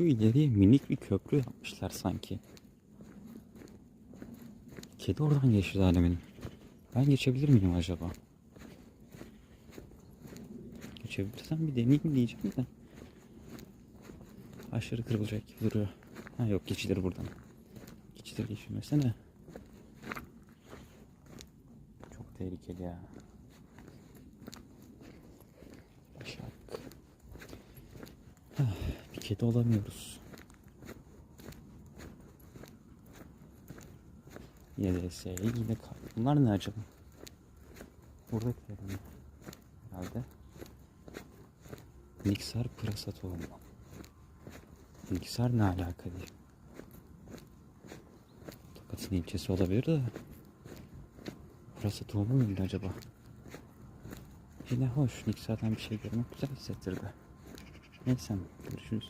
Şu ileriye minik bir köprü yapmışlar sanki. Kedi oradan geçti daha demin. Ben geçebilir miyim acaba? Geçebilirsem bir deneyeyim diyeceğim de. Aşırı kırılacak gibi duruyor. Ha yok geçilir buradan. Geçilir geçilmesene. Çok tehlikeli ya. Kedi olamıyoruz. YDS yine kal. Bunlar ne acaba? Buradakiler mi? Herhalde. Niksar pırasa tohumu. Niksar ne alaka diye. Tokat'ın ilçesi olabilir de. Pırasa tohumu muydu acaba? Yine hoş. Niksar'dan bir şey görmek güzel hissettirdi. Neyse görüşürüz.